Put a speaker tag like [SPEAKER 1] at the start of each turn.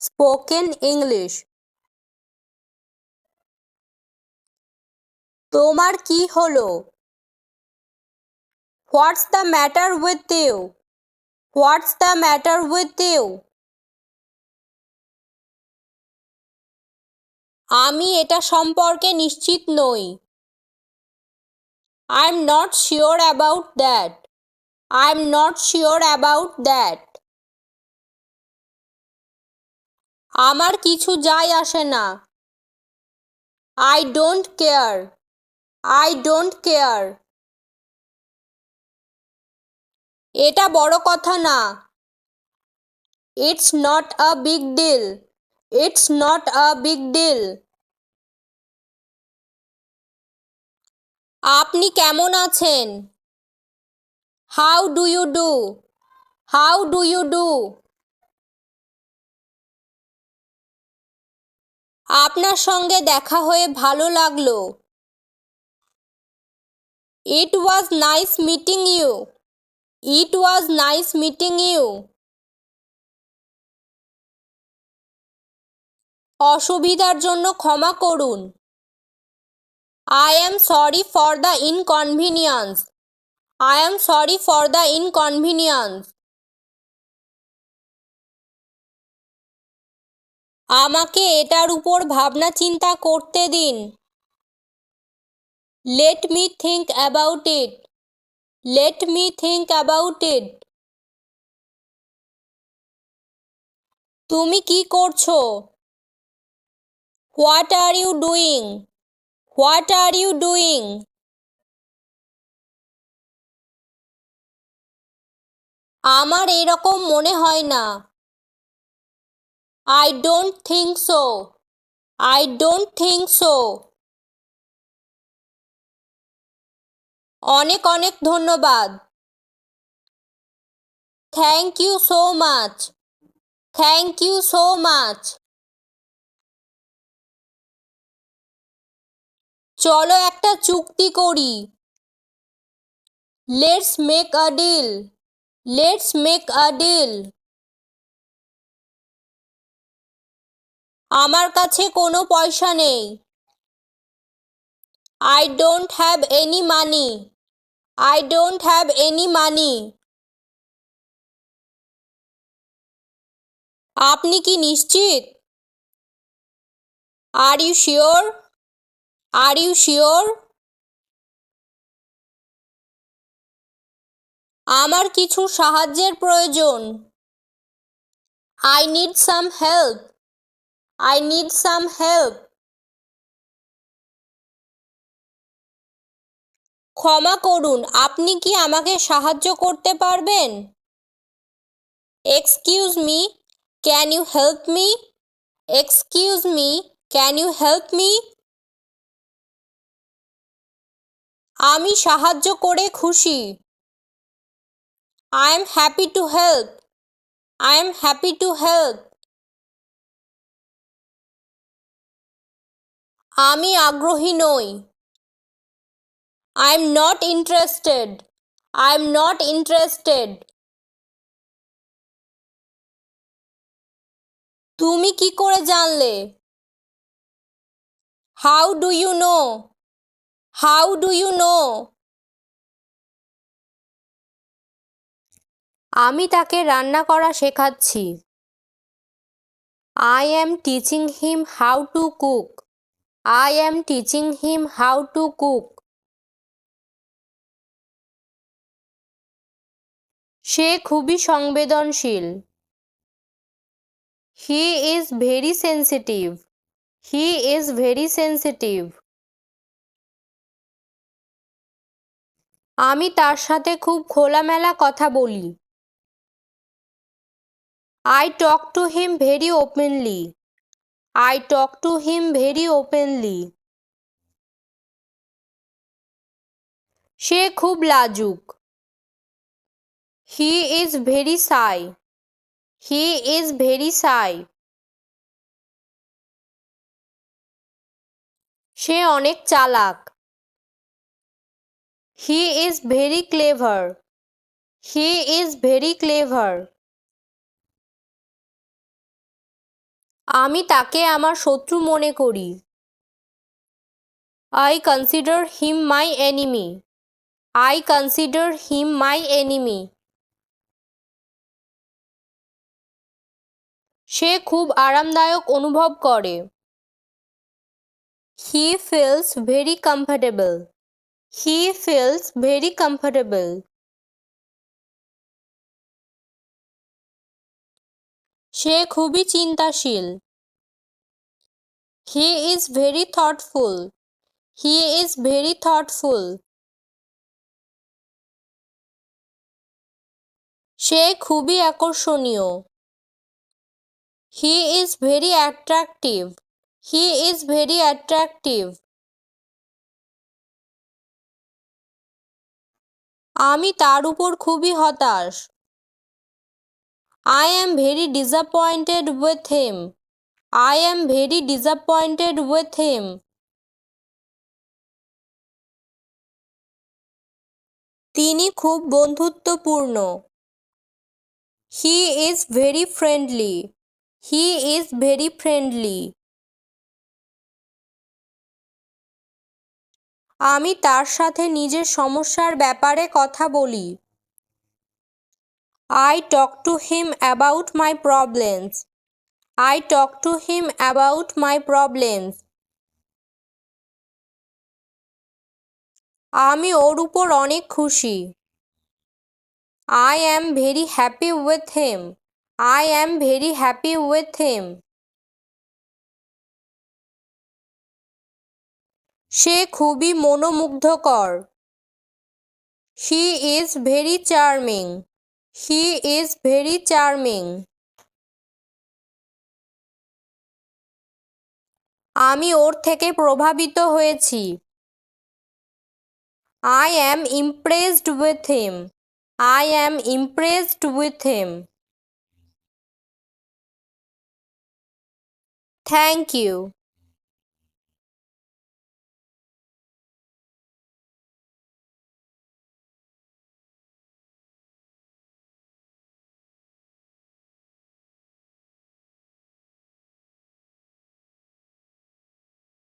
[SPEAKER 1] Spoken English. তোমার কি হলো? What's the matter with you? What's the matter with you? আমি এটা সম্পর্কে নিশ্চিত নই। I am not sure about that I am not sure about that আমার কিছু যায় আসে না। I don't care I don't care এটা বড় কথা না। It's not a big deal it's not a big deal আপনি কেমন আছেন? How do you do how do you do আপনার সঙ্গে দেখা হয়ে ভালো লাগল। It was nice meeting you it was nice meeting you অসুবিধার জন্য ক্ষমা করুন। I am sorry for the inconvenience I am sorry for the inconvenience আমাকে এটার উপর ভাবনা চিন্তা করতে দিন। Let me think about it let me think about it তুমি কি করছ? What are you doing what are you doing আমার এরকম মনে হয় না। I don't think so I don't think so অনেক অনেক ধন্যবাদ। Thank you so much thank you so much চলো একটা চুক্তি করি। Let's make a deal let's make a deal আমার কাছে কোনো পয়সা নেই। I don't have any money I don't have any money আপনি কি নিশ্চিত? Are you sure are you sure আমার কিছু সাহায্যের প্রয়োজন। I need some help I need some help ক্ষমা করুন, আপনি কি আমাকে সাহায্য করতে পারবেন? Excuse me can you help me excuse me can you help me আমি সাহায্য করে খুশি। I am happy to help I am happy to help আমি আগ্রহী নই। I am not interested I am not interested তুমি কি করে জানলে? How do you know how do you know আমি তাকে রান্না করা শেখাচ্ছি। I am teaching him how to cook I am teaching him how to cook সে খুবই সংবেদনশীল। He is very sensitive he is very sensitive আমি তার সাথে খুব খোলামেলা কথা বলি। I talk to him very openly I talk to him very openly সে খুব লাজুক। হি is very Sai he is very সাই সে অনেক চালাক। He is very clever he is very clever আমি তাকে আমার শত্রু মনে করি। I consider him my enemy I consider him my enemy সে খুব আরামদায়ক অনুভব করে। He feels very comfortable he feels very comfortable সে খুবই চিন্তাশীল। He is very thoughtful he is very thoughtful সে খুবই আকর্ষণীয়। He is very attractive he is very attractive আমি তার উপর খুবই হতাশ। I am very disappointed with him I am very disappointed with him তিনি খুব বন্ধুত্বপূর্ণ। He is very friendly he is very friendly আমি তার সাথে নিজের সমস্যার ব্যাপারে কথা বলি। I talk to him about my problems I talk to him about my problems আমি ওর উপর অনেক খুশি। I am very happy with him I am very happy with him সে খুবই মনোমুগ্ধকর। He is very charming he is very charming আমি ওর থেকে প্রভাবিত হয়েছি। I am impressed with him I am impressed with him thank you